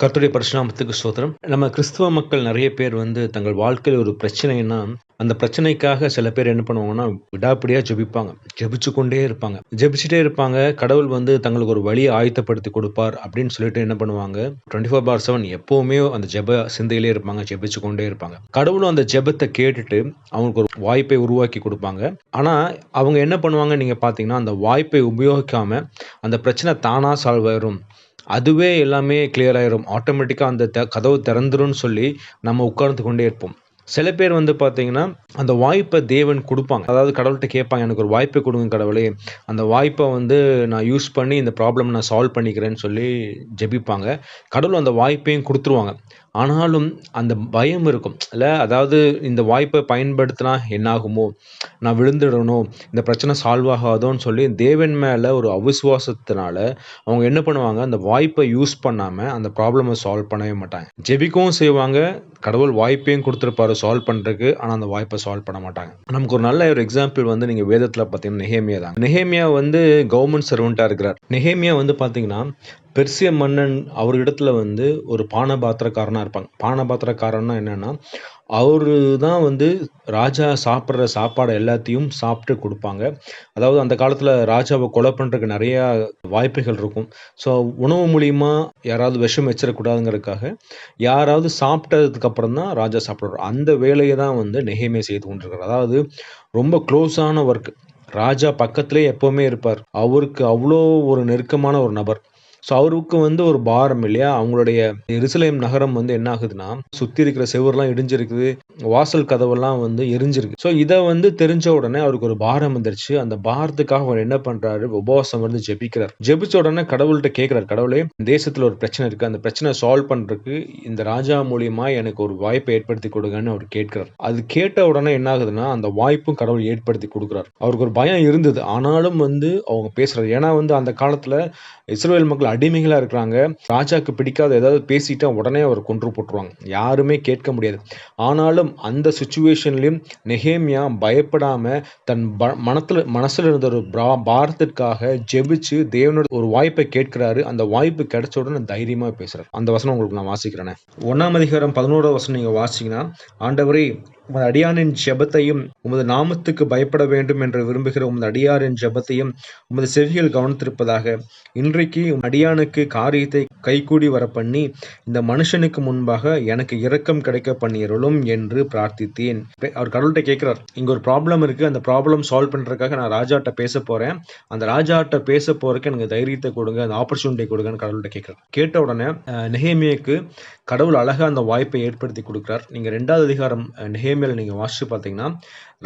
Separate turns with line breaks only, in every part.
கர்த்தருடைய பரிசுநாமத்துக்கு சோதரம் நம்ம கிறிஸ்துவ மக்கள் நிறைய பேர் வந்து தங்கள் வாழ்க்கையில் ஒரு பிரச்சனைனா அந்த பிரச்சனைக்காக சில பேர் என்ன பண்ணுவாங்கன்னா விடாப்பிடியாக ஜெபிப்பாங்க. ஜெபிச்சு கொண்டே இருப்பாங்க. ஜெபிச்சுட்டே இருப்பாங்க. கடவுள் வந்து தங்களுக்கு ஒரு வழியை ஆயத்தப்படுத்தி கொடுப்பார் அப்படின்னு சொல்லிட்டு என்ன பண்ணுவாங்க? டுவெண்ட்டி ஃபோர் பார் செவன் எப்போவுமே அந்த ஜெப சிந்தையிலே இருப்பாங்க. ஜெபிச்சு கொண்டே இருப்பாங்க. கடவுளும் அந்த ஜெபத்தை கேட்டுட்டு அவங்களுக்கு ஒரு வாய்ப்பை உருவாக்கி கொடுப்பாங்க. ஆனால் அவங்க என்ன பண்ணுவாங்க நீங்கள் பார்த்தீங்கன்னா அந்த வாய்ப்பை உபயோகிக்காம அந்த பிரச்சனை தானாக சால்வ் ஆயிரும். அதுவே எல்லாமே கிளியர் ஆயிரும். ஆட்டோமேட்டிக்காக அந்த த கதவு திறந்துரும்னு சொல்லி நம்ம உட்கார்ந்து கொண்டே இருப்போம். சில பேர் வந்து பார்த்தீங்கன்னா அந்த வாய்ப்பை தேவன் கொடுப்பாங்க. அதாவது கடவுள்கிட்ட கேட்பாங்க எனக்கு ஒரு வாய்ப்பை கொடுங்க கடவுளே. அந்த வாய்ப்பை வந்து நான் யூஸ் பண்ணி இந்த ப்ராப்ளம் நான் சால்வ் பண்ணிக்கிறேன்னு சொல்லி ஜெபிப்பாங்க. கடவுள் அந்த வாய்ப்பையும் கொடுத்துருவாங்க. ஆனாலும் அந்த பயம் இருக்கும். இல்லை அதாவது இந்த வாய்ப்பை பயன்படுத்தினா என்னாகுமோ? நான் விழுந்துடணும் இந்த பிரச்சனை சால்வ் ஆகாதோன்னு சொல்லி தேவன் மேலே ஒரு அவிசுவாசத்தினால அவங்க என்ன பண்ணுவாங்க? அந்த வாய்ப்பை யூஸ் பண்ணாமல் அந்த ப்ராப்ளமை சால்வ் பண்ணவே மாட்டாங்க. ஜெபிக்கவும் செய்வாங்க. கடவுள் வாய்ப்பையும் கொடுத்துருப்பாரு சால்வ் பண்ணுறதுக்கு ஆனால் அந்த வாய்ப்பை சால்வ் பண்ண மாட்டாங்க. நமக்கு ஒரு நல்ல ஒரு எக்ஸாம்பிள் வந்து நீங்கள் வேதத்தில் பார்த்தீங்கன்னா நெஹேமியா தான். நெஹேமியா வந்து கவர்மெண்ட் சர்வெண்ட்டாக இருக்கிறார். நெஹேமியா வந்து பார்த்தீங்கன்னா பெர்சிய மன்னன் அவரிடத்துல வந்து ஒரு பானபாத்திரக்காரனாக இருப்பாங்க. பானபாத்திரக்காரன்னா என்னென்னா அவரு தான் வந்து ராஜா சாப்பிட்ற சாப்பாடு எல்லாத்தையும் சாப்பிட்டு கொடுப்பாங்க. அதாவது அந்த காலத்தில் ராஜாவை கொலை பண்ணுறதுக்கு நிறையா வாய்ப்புகள் இருக்கும். ஸோ உணவு மூலியமா யாராவது விஷம் வச்சிடக்கூடாதுங்கிறதுக்காக யாராவது சாப்பிட்டதுக்கப்புறம் தான் ராஜா சாப்பிடுவார். அந்த வேலையை தான் வந்து நெகைமே செய்து கொண்டிருக்கிறார். அதாவது ரொம்ப க்ளோஸான ஒர்க் ராஜா பக்கத்திலே எப்போவுமே இருப்பார். அவருக்கு அவ்வளோ ஒரு நெருக்கமான ஒரு நபர். ஸோ அவருக்கு வந்து ஒரு பாரம் இல்லையா? அவங்களுடைய எருசலேம் நகரம் வந்து என்ன ஆகுதுன்னா சுற்றி இருக்கிற செவர்லாம் இடிஞ்சிருக்குது வாசல் கதவெல்லாம் வந்து எரிஞ்சிருக்கு. ஸோ இதை வந்து தெரிஞ்ச உடனே அவருக்கு ஒரு பாரம் வந்துருச்சு. அந்த பாரத்துக்காக அவர் என்ன பண்றாரு? உபவாசம் வந்து ஜெபிக்கிறார். ஜெபிச்ச உடனே கடவுள்கிட்ட கேட்கிறார் கடவுளே தேசத்தில் ஒரு பிரச்சனை இருக்கு. அந்த பிரச்சனை சால்வ் பண்றதுக்கு இந்த ராஜா மூலியமா எனக்கு ஒரு வாய்ப்பை ஏற்படுத்தி கொடுங்கன்னு அவர் கேட்கிறார். அது கேட்ட உடனே என்ன ஆகுதுன்னா அந்த வாய்ப்பும் கடவுள் ஏற்படுத்தி கொடுக்குறார். அவருக்கு ஒரு பயம் இருந்தது. ஆனாலும் வந்து அவங்க பேசுறாரு. ஏன்னா வந்து அந்த காலத்துல இஸ்ரேல் மக்கள் அடிமைகளாக இருக்கிறாங்க. ராஜாக்கு பிடிக்காத ஏதாவது பேசிட்டா உடனே அவர் கொன்று போட்டுருவாங்க. யாருமே கேட்க முடியாது. ஆனாலும் அந்த சுச்சுவேஷன்லையும் நெஹேமியா பயப்படாமல் தன் ப மனத்தில் மனசில் இருந்த ஒரு பாரத்திற்காக ஜெபிச்சு தேவனோட ஒரு வாய்ப்பை கேட்கிறாரு. அந்த வாய்ப்பு கிடைச்ச உடனே தைரியமாக பேசுகிறார் அந்த வசனம் உங்களுக்கு நான் வாசிக்கிறேன். ஒன்றாம் அதிகாரம் பதினோராவது வசனம் நீங்கள் வாசிங்கன்னா ஆண்டவரே உமது அடியானின் ஜெபத்தையும் உமது நாமத்துக்கு பயப்பட வேண்டும் என்று விரும்புகிற உமது அடியாரின் ஜெபத்தையும் உமது செவிகள் கவனித்திருப்பதாக. இன்றைக்கு உம் அடியானுக்கு காரியத்தை கைகூடி வர பண்ணி இந்த மனுஷனுக்கு முன்பாக எனக்கு இரக்கம் கிடைக்க பண்ணியருளும் என்று பிரார்த்தித்தேன். அவர் கடவுள்கிட்ட கேட்கிறார் இங்க ஒரு ப்ராப்ளம் இருக்கு. அந்த ப்ராப்ளம் சால்வ் பண்றதுக்காக நான் ராஜாட்ட பேச போறேன். அந்த ராஜாட்ட பேச போறதுக்கு எனக்கு தைரியத்தை கொடுங்க. அந்த ஆப்பர்ச்சுனிட்டி கொடுங்கன்னு கடவுள்கிட்ட கேட்கிறார். கேட்ட உடனே நெஹேமியக்கு கடவுள் அழகா அந்த வாய்ப்பை ஏற்படுத்தி கொடுக்குறார். நீங்க ரெண்டாவது அதிகாரம் நெஹேமியில் நீங்க வாசிச்சு பார்த்தீங்கன்னா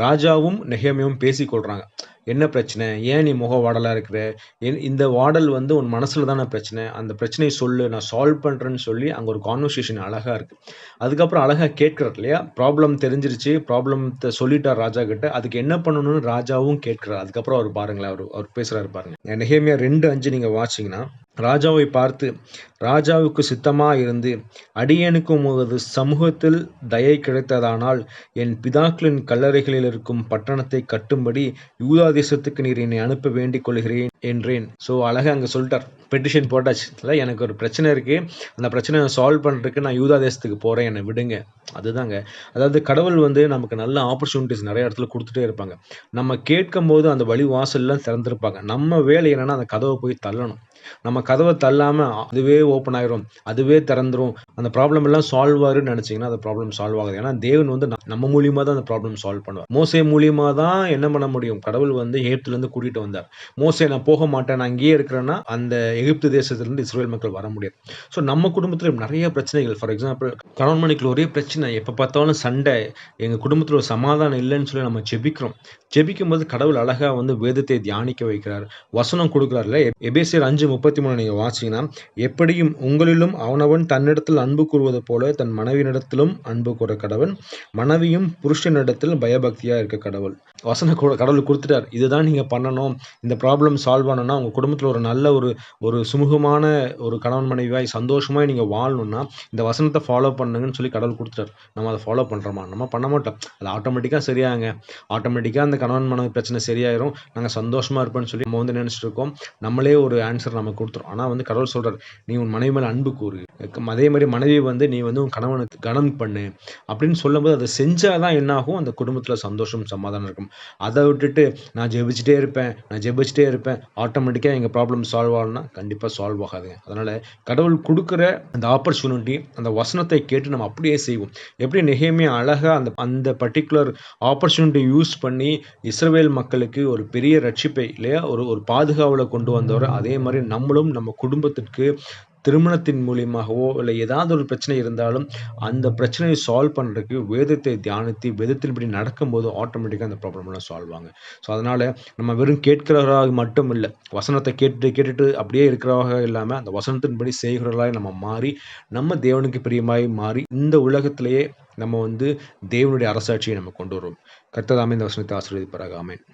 ராஜாவும் நெஹேமியும் பேசிக்கொள்றாங்க. என்ன பிரச்சனை? ஏன் நீ முக வாடலாக இருக்கிற? என் இந்த வாடல் வந்து உன் மனசில் தானே பிரச்சனை. அந்த பிரச்சனையை சொல்லு நான் சால்வ் பண்ணுறேன்னு சொல்லி அங்கே ஒரு கான்வர்சேஷன் அழகாக இருக்குது அதுக்கப்புறம் அழகாக கேட்குறாரு இல்லையா? ப்ராப்ளம் தெரிஞ்சிருச்சு. ப்ராப்ளத்தை சொல்லிட்டார் ராஜா கிட்ட. அதுக்கு என்ன பண்ணணும்னு ராஜாவும் கேட்குறாரு. அதுக்கப்புறம் அவர் பாருங்களேன் அவர் அவர் பேசுகிறாரு பாருங்க. நெஹேமியா ரெண்டு அஞ்சு நீங்கள் வாட்சிங்கன்னா ராஜாவை பார்த்து ராஜாவுக்கு சித்தமாக இருந்து அடியனுக்கு உமது சமூகத்தில் தயை கிடைத்ததானால் என் பிதாக்களின் கல்லறைகளில் இருக்கும் பட்டணத்தை கட்டும்படி யூதா தேசத்துக்கு நீர் என்னை அனுப்ப வேண்டிக் கொள்கிறேன் என்றேன். ஸோ அழகாக அங்கே சொல்லிட்டார். பெட்டிஷன் போட்டாச்சு. இல்லை எனக்கு ஒரு பிரச்சனை இருக்குது அந்த பிரச்சனையை சால்வ் பண்ணுறதுக்கு நான் யூதா தேசத்துக்கு போகிறேன் என்னை விடுங்க. அதுதாங்க. அதாவது கடவுள் வந்து நமக்கு நல்ல ஆப்பர்ச்சுனிட்டிஸ் நிறைய இடத்துல கொடுத்துட்டே இருப்பாங்க. நம்ம கேட்கும் போது அந்த வழி வாசல்லாம் திறந்துருப்பாங்க. நம்ம வேலை என்னென்னா அந்த கதவை போய் தள்ளணும். நம்ம கதவை தள்ளாம அதுவே ஓப்பன் ஆயிரும் அதுவே திறந்துரும். அந்த ப்ராப்ளம் எல்லாம் சால்வ் ஆகுன்னு நினைச்சீங்கன்னா அந்த ப்ராப்ளம் சால்வ் ஆகுது. ஏன்னா தேவன் வந்து நம்ம மூலியமா தான் அந்த ப்ராப்ளம் சால்வ் பண்ணுவார். மோசை மூலியமா தான் என்ன பண்ண முடியும்? கடவுள் வந்து எகிப்துல கூட்டிகிட்டு கூட்டிட்டு வந்தார். மோசே நான் போக மாட்டேன். நான் இங்கேயே இருக்கிறேன்னா அந்த எகிப்து தேசத்துல இருந்து இஸ்ரேல் மக்கள் வர முடியாது. ஸோ நம்ம குடும்பத்துல நிறைய பிரச்சனைகள். ஃபார் எக்ஸாம்பிள் கணவன் மணிக்குள்ள ஒரே பிரச்சனை. எப்ப பார்த்தாலும் சண்டை. எங்க குடும்பத்துல ஒரு சமாதானம் இல்லைன்னு சொல்லி நம்ம ஜெபிக்கிறோம். ஜெபிக்கும் போது கடவுள் அழகா வந்து வேதத்தை தியானிக்க வைக்கிறார். வசனம் கொடுக்குறாருல எபேசியர் அஞ்சு முப்பத்தி மூணு நீங்கள் வாசிங்கன்னா எப்படியும் உங்களிலும் அவனவன் தன்னிடத்தில் அன்பு கூறுவது போல தன் மனைவியினிடத்திலும் அன்பு கூற கடவன் மனைவியும் புருஷனிடத்தில் பயபக்தியாக இருக்க கடவுள். வசன கடவுள் கொடுத்துட்டார். இதுதான் நீங்கள் பண்ணணும். இந்த ப்ராப்ளம் சால்வ் ஆனோம்னா உங்கள் குடும்பத்தில் ஒரு நல்ல ஒரு ஒரு சுமூகமான ஒரு கணவன் மனைவியாய் சந்தோஷமாய் நீங்கள் வாழணும்னா இந்த வசனத்தை ஃபாலோ பண்ணுங்கன்னு சொல்லி கடவுள் கொடுத்துட்டார். நம்ம அதை ஃபாலோ பண்ணுறோமா நம்ம பண்ண மாட்டோம். அது ஆட்டோமேட்டிக்காக சரியாங்க. ஆட்டோமேட்டிக்காக அந்த கணவன் மனைவி பிரச்சனை சரியாயிரும். நாங்கள் சந்தோஷமாக இருப்போம்னு சொல்லி நம்ம வந்து நினச்சிட்டு இருக்கோம். நம்மளே ஒரு ஆன்சர் நமக்கு கொடுத்துரும் ஆனால் வந்து கடவுள் சொல்கிறார் நீ உன் மனைவி மேலே அன்பு கூறு. அதே மாதிரி மனைவி வந்து நீ வந்து உன் கணவனுக்கு கனம் பண்ணு. அப்படின்னு சொல்லும்போது அதை செஞ்சால் தான் என்னாகும்? அந்த குடும்பத்தில் சந்தோஷம் சமாதானம் இருக்கும். அதை விட்டுட்டு நான் ஜெபிச்சுட்டே இருப்பேன் நான் ஜெபிச்சுட்டே இருப்பேன் ஆட்டோமேட்டிக்காக எங்கள் ப்ராப்ளம் சால்வ் ஆகணும்னா கண்டிப்பாக சால்வ் ஆகாதுங்க. அதனால் கடவுள் கொடுக்குற அந்த ஆப்பர்ச்சுனிட்டி அந்த வசனத்தை கேட்டு நம்ம அப்படியே செய்வோம். எப்படி நெகேமியா அழகாக அந்த அந்த பர்டிகுலர் ஆப்பர்ச்சுனிட்டி யூஸ் பண்ணி இஸ்ரேல் மக்களுக்கு ஒரு பெரிய ரட்சிப்பை இல்லையா? ஒரு ஒரு பாதுகாவலை கொண்டு வந்தவர். அதே மாதிரி நம்மளும் நம்ம குடும்பத்திற்கு திருமணத்தின் மூலியமாகவோ இல்லை ஏதாவது ஒரு பிரச்சனை இருந்தாலும் அந்த பிரச்சனையை சால்வ் பண்ணுறதுக்கு வேதத்தை தியானித்து வேதத்தின்படி நடக்கும்போது ஆட்டோமேட்டிக்காக அந்த ப்ராப்ளம்லாம் சால்வ் ஆகும் ஸோ அதனால் நம்ம வெறும் கேட்கிறவராக மட்டும் இல்லை வசனத்தை கேட்டு கேட்டுட்டு அப்படியே இருக்கிறவராக இல்லாமல் அந்த வசனத்தின்படி செய்கிறவர்களாக நம்ம மாறி நம்ம தேவனுக்கு பிரியமாய் மாறி இந்த உலகத்திலேயே நம்ம வந்து தேவனுடைய அரசாட்சியை நம்ம கொண்டு வருவோம். கர்த்ததாமே இந்த வசனத்தை ஆசீர்வதிப்பாராக. ஆமென்.